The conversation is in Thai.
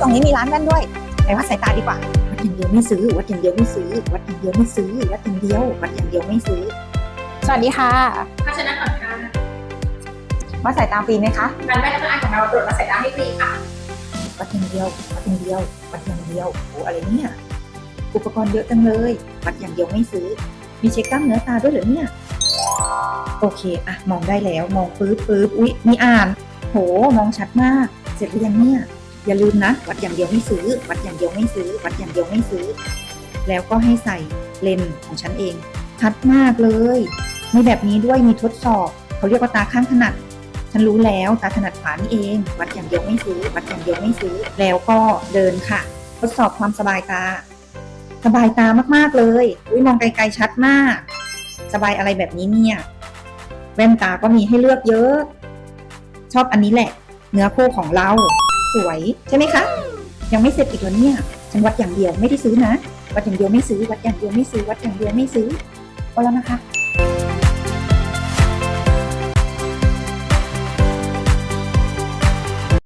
ตรงนี้มีร้านแว่นด้วยไปวัดสายตาดีกว่าวัดอย่างเดียวไม่ซื้อวัดอย่างเดียวไม่ซื้อวัดอย่างเดียวไม่ซื้อวัดอย่างเดียววัดอย่างเดียวไม่ซื้อ สวัสดีค่ะภาชนะก่อนค่ะวัดสายตาฟรีไหมคะการแว่นเครื่องอ่านของเราตรวจวัดสายตาให้ฟรีค่ะวัดอย่างเดียววัดอย่างเดียววัดอย่างเดียวโอ้อะไรเนี่ยอุปกรณ์เยอะจังเลยวัดอย่างเดียวไม่ซื้อ มีเช็คกล้ามเนื้อตาด้วยเหรอเนี่ยโอเคอะมองได้แล้ว มองปื๊บปื๊บอุ๊ยมีอ่าน โห มองชัดมาก เสร็จหรือยังเนี่ย อย่าลืมนะ วัดอย่างเดียวไม่ซื้อ วัดอย่างเดียวไม่ซื้อ วัดอย่างเดียวไม่ซื้อ แล้วก็ให้ใส่เลนของฉันเอง ชัดมากเลยมีแบบนี้ด้วยมีทดสอบ เขาเรียกว่าตาข้างถนัด ฉันรู้แล้วตาถนัดขวานี่เอง วัดอย่างเดียวไม่ซื้อ วัดอย่างเดียวไม่ซื้อ แล้วก็เดินค่ะ ทดสอบความสบายตา สบายตามากๆเลยอุ้ยมองไกลๆชัดมาก สบายอะไรแบบนี้เนี่ย แว่นตาก็มีให้เลือกเยอะ ชอบอันนี้แหละ เนื้อคู่ของเรา สวยใช่ไหมคะ ยังไม่เสร็จอีกแล้วเนี่ยฉันวัดอย่างเดียวไม่ได้ซื้อนะ วัดอย่างเดียวไม่ซื้อวัดอย่างเดียวไม่ซื้อวัดอย่างเดียวไม่ซื้อพอแล้วนะคะ